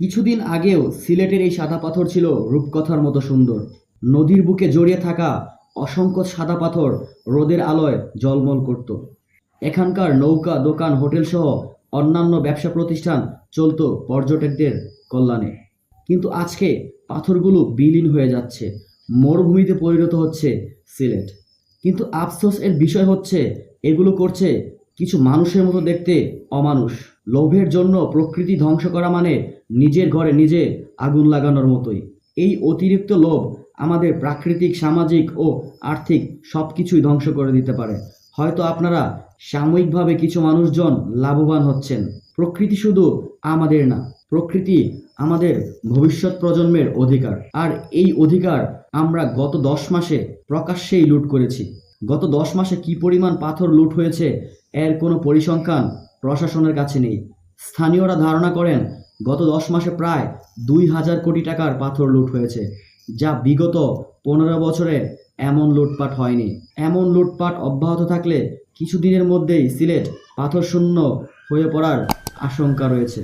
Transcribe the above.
কিছুদিন আগেও সিলেটের এই সাদা পাথর ছিল রূপকথার মতো সুন্দর। নদীর বুকে জড়িয়ে থাকা অসংখ্য সাদা পাথর রোদের আলোয় জলমল করত। এখানকার নৌকা, দোকান, হোটেল সহ অন্যান্য ব্যবসা প্রতিষ্ঠান চলত পর্যটকদের কল্যাণে। কিন্তু আজকে পাথরগুলো বিলীন হয়ে যাচ্ছে, মরুভূমিতে পরিণত হচ্ছে সিলেট। কিন্তু আফসোস এর বিষয় হচ্ছে, এগুলো করছে কিছু মানুষের মতো দেখতে অমানুষ। লোভের জন্য প্রকৃতি ধ্বংস করা মানে নিজের ঘরে নিজে আগুন লাগানোর মতোই। এই অতিরিক্ত লোভ আমাদের প্রাকৃতিক, সামাজিক ও আর্থিক সব কিছুই ধ্বংস করে দিতে পারে। হয়তো আপনারা সাময়িকভাবে কিছু মানুষজন লাভবান হচ্ছেন। প্রকৃতি শুধু আমাদের না, প্রকৃতি আমাদের ভবিষ্যৎ প্রজন্মের অধিকার। আর এই অধিকার আমরা গত দশ মাসে প্রকাশ্যেই লুট করেছি। গত দশ মাসে কি পরিমাণ পাথর লুট হয়েছে, এর কোনো পরিসংখ্যান প্রশাসনের কাছে নেই। স্থানীয়রা ধারণা করেন, গত দশ মাসে প্রায় দুই হাজার কোটি টাকার পাথর লুট হয়েছে, যা বিগত পনেরো বছরে এমন লুটপাট হয়নি। এমন লুটপাট অব্যাহত থাকলে কিছুদিনের মধ্যেই সিলেট পাথর শূন্য হয়ে পড়ার আশঙ্কা রয়েছে।